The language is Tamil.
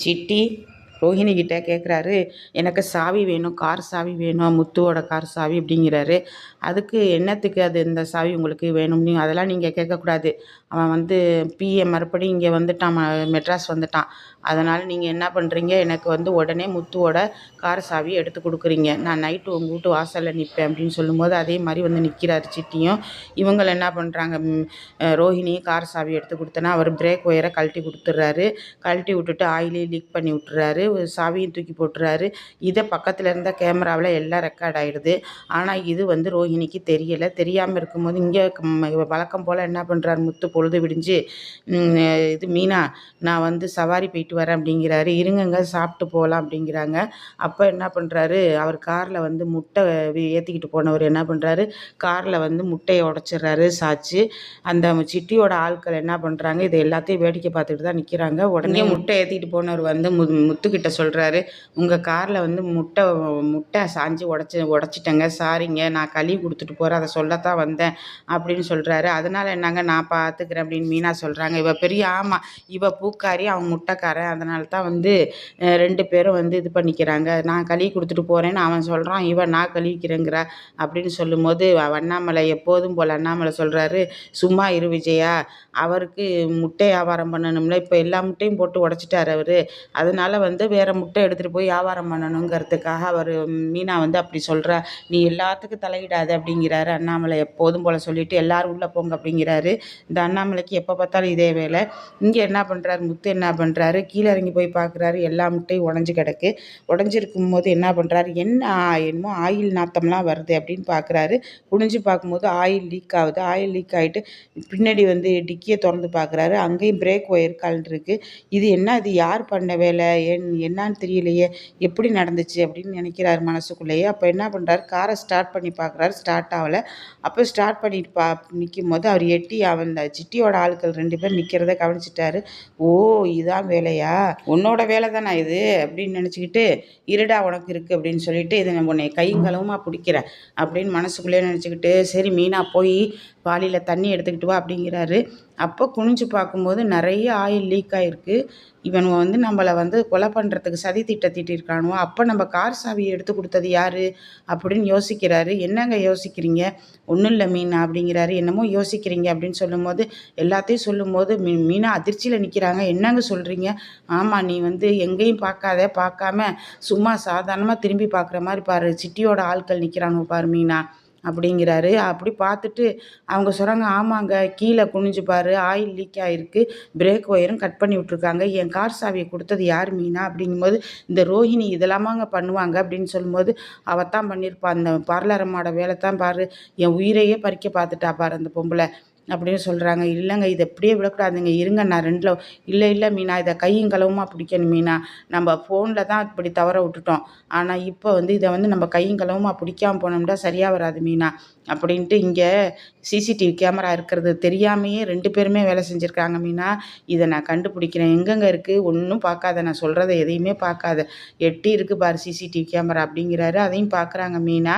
चीटी ரோஹிணி கிட்டே கேட்குறாரு எனக்கு சாவி வேணும் கார் சாவி வேணும் முத்துவோட கார் சாவி அப்படிங்கிறாரு. அதுக்கு என்னத்துக்கு அது இந்த சாவி உங்களுக்கு வேணும்னு அதெல்லாம் நீங்கள் கேட்கக்கூடாது அவன் வந்து பிஏ மறுபடியும் இங்கே வந்துட்டான் ம- மெட்ராஸ் வந்துட்டான். அதனால் நீங்கள் என்ன பண்ணுறீங்க எனக்கு வந்து உடனே முத்துவோட கார் சாவி எடுத்து கொடுக்குறீங்க. நான் நைட்டு உங்கள் வீட்டு வாசலில் நிற்பேன் அப்படின்னு சொல்லும்போது அதே மாதிரி வந்து நிற்கிறாரு சிட்டியும். இவங்கள என்ன பண்ணுறாங்க ரோஹிணி கார் சாவி எடுத்து கொடுத்தனா அவர் பிரேக் ஒயரை கழட்டி கொடுத்துட்றாரு. கழட்டி விட்டுட்டு ஆயிலே லீக் பண்ணி விட்டுறாரு சாவியும் தூக்கி போட்டுறாரு. இதை பக்கத்தில் இருந்த கேமராவில் எல்லாம் ரெக்கார்ட் ஆகிடுது ஆனால் இது வந்து ரோஹிணிக்கு தெரியலை. தெரியாமல் இருக்கும்போது இங்கே வழக்கம் போல் என்ன பண்ணுறாரு முத்து பொழுது விடிஞ்சு இது மீனா நான் வந்து சவாரி போயிட்டு வரேன் அப்படிங்கிறாரு. இருங்கங்க சாப்பிட்டு போகலாம் அப்படிங்கிறாங்க. அப்போ என்ன பண்ணுறாரு அவர் காரில் வந்து முட்டை ஏற்றிக்கிட்டு போனவர் என்ன பண்ணுறாரு காரில் வந்து முட்டையை உடச்சிட்றாரு சாச்சு. அந்த சிட்டியோட ஆட்கள் என்ன பண்ணுறாங்க இது எல்லாத்தையும் வேடிக்கை பார்த்துட்டு தான் நிற்கிறாங்க உடனே முட்டை ஏற்றிக்கிட்டு போனவர் வந்து மு முத்துக்கிட்ட சொல்கிறாரு உங்கள் காரில் வந்து முட்டை முட்டை சாஞ்சு உடச்சி உடச்சிட்டேங்க. சாரிங்க நான் கழுவி கொடுத்துட்டு போகிறேன் அதை சொல்லத்தான் வந்தேன் அப்படின்னு சொல்கிறாரு அதனால் என்னங்க நான் பார்த்துக்கிறேன் அப்படின்னு மீனா சொல்கிறாங்க இவ பெரிய ஆமாம் இவ பூக்காரி அவன் முட்டைக்காரன். அதனால தான் வந்து ரெண்டு பேரும் வந்து இது பண்ணிக்கிறாங்க. நான் கழுவி கொடுத்துட்டு போகிறேன்னு அவன் சொல்கிறான் இவன் நான் கழுவிக்கிறேங்கிறா அப்படின்னு சொல்லும்போது அண்ணாமலை எப்போதும் போல் அண்ணாமலை சொல்கிறாரு சும்மா இரு விஜயா அவருக்கு முட்டை வியாபாரம் பண்ணணும்ல. இப்போ எல்லா முட்டையும் போட்டு உடச்சிட்டார் அவர். அதனால் வந்து வேறு முட்டை எடுத்துகிட்டு போய் வியாபாரம் பண்ணணுங்கிறதுக்காக அவர் மீனா வந்து அப்படி சொல்கிறா நீ எல்லாத்துக்கும் தலையிடாது அப்படிங்கிறாரு அண்ணாமலை எப்போதும் போல் சொல்லிவிட்டு எல்லோரும் உள்ளே போங்க அப்படிங்கிறாரு. இந்த அண்ணாமலைக்கு எப்போ பார்த்தாலும் இதே வேலை. இங்கே என்ன பண்ணுறாரு முத்து என்ன பண்ணுறாரு கீழே இறங்கி போய் பார்க்குறாரு எல்லா முட்டையும் உடஞ்சி கிடக்கு. உடஞ்சிருக்கும் போது என்ன பண்ணுறாரு என்ன என்னமோ ஆயில் நாத்தம்லாம் வருது அப்படின்னு பார்க்குறாரு குனிஞ்சு பார்க்கும்போது ஆயில் லீக் ஆகுது. ஆயில் லீக் ஆகிட்டு பின்னாடி வந்து டிக்கியை திறந்து பார்க்குறாரு அங்கேயும் பிரேக் ஒயர் கழண்டிருக்கு இது என்ன? இது யார் பண்ண வேலை? என் என்னன்னு தெரியலையே எப்படி நடந்துச்சு அப்படின்னு நினைக்கிறாரு மனசுக்குள்ளேயே. அப்போ என்ன பண்ணுறாரு காரை ஸ்டார்ட் பண்ணி பார்க்குறாரு ஸ்டார்ட் ஆகலை. அப்போ ஸ்டார்ட் பண்ணிட்டு பா நிற்கும் போது அவர் எட்டி அவன் இந்த சிட்டியோட ஆட்கள் ரெண்டு பேர் நிற்கிறத கவனிச்சிட்டாரு. ஓ இதான் வேலையா? உன்னோட வேலை தானே இது? அப்படின்னு நினச்சிக்கிட்டு இருடா உனக்கு இருக்குது அப்படின்னு சொல்லிட்டு இதை நம்ம உன்னை கையும் களவுமா பிடிக்கிறேன் அப்படின்னு மனசுக்குள்ளேயே நினச்சிக்கிட்டு சரி மீனா போய் பாலியில் தண்ணி எடுத்துக்கிட்டு வா அப்படிங்கிறாரு. அப்போ குனிஞ்சு பார்க்கும்போது நிறைய ஆயில் லீக் ஆகிருக்கு இவன் வந்து நம்மளை வந்து கொலை பண்ணுறதுக்கு சதி திட்ட அப்போ நம்ம கார் சாவியை எடுத்து கொடுத்தது யார்? அப்படின்னு யோசிக்கிறாரு. என்னங்க யோசிக்கிறீங்க? ஒன்றும் இல்லை மீனா அப்படிங்கிறாரு. என்னமோ யோசிக்கிறீங்க அப்படின்னு சொல்லும்போது எல்லாத்தையும் சொல்லும்போது மீ மீனா அதிர்ச்சியில் நிற்கிறாங்க என்னங்க சொல்கிறீங்க ஆமாம் நீ வந்து எங்கேயும் பார்க்காத பார்க்காம சும்மா சாதாரணமாக திரும்பி பார்க்குற மாதிரி பாரு. சிட்டியோட ஆட்கள் நிற்கிறானுங்க பாரு மீனா. அப்படிங்கிறாரு. அப்படி பார்த்துட்டு அவங்க சொல்கிறாங்க ஆமாங்க கீழே குனிஞ்சு பாரு ஆயில் லீக் ஆகிருக்கு பிரேக் ஒயரும் கட் பண்ணி விட்ருக்காங்க என் கார் சாவியை கொடுத்தது யார் மீனா? அப்படிங்கும்போது இந்த ரோஹிணி இதெல்லாமாங்க பண்ணுவாங்க அப்படின்னு சொல்லும்போது அவள் தான் பண்ணியிருப்பா அந்த பார்லரம்மாவோட வேலை தான் பாரு என் உயிரையே பறிக்க பார்த்துட்டா பாரு அந்த பொம்பளை. அப்படின்னு சொல்கிறாங்க இல்லைங்க இதை எப்படியே விடக்கூடாதுங்க. இருங்க நான் ரெண்டில் இல்லை இல்லை மீனா இதை கையும் களவுமா பிடிக்கணும் மீனா? நம்ம ஃபோனில் தான் இப்படி தவற விட்டுட்டோம். ஆனால் இப்போ வந்து இதை வந்து நம்ம கையும் களவுமா பிடிக்காமல் போனோம்னா சரியாக வராது மீனா. அப்படின்ட்டு இங்கே சிசிடிவி கேமரா இருக்கிறது தெரியாமையே ரெண்டு பேருமே வேலை செஞ்சுருக்காங்க மீனா. இதை நான் கண்டுபிடிக்கிறேன். எங்கெங்கே இருக்குது ஒன்றும் பார்க்காத. நான் சொல்கிறத எதையுமே பார்க்காத. எட்டி இருக்குது பாரு சிசிடிவி கேமரா அப்படிங்கிறாரு. அதையும் பார்க்குறாங்க மீனா.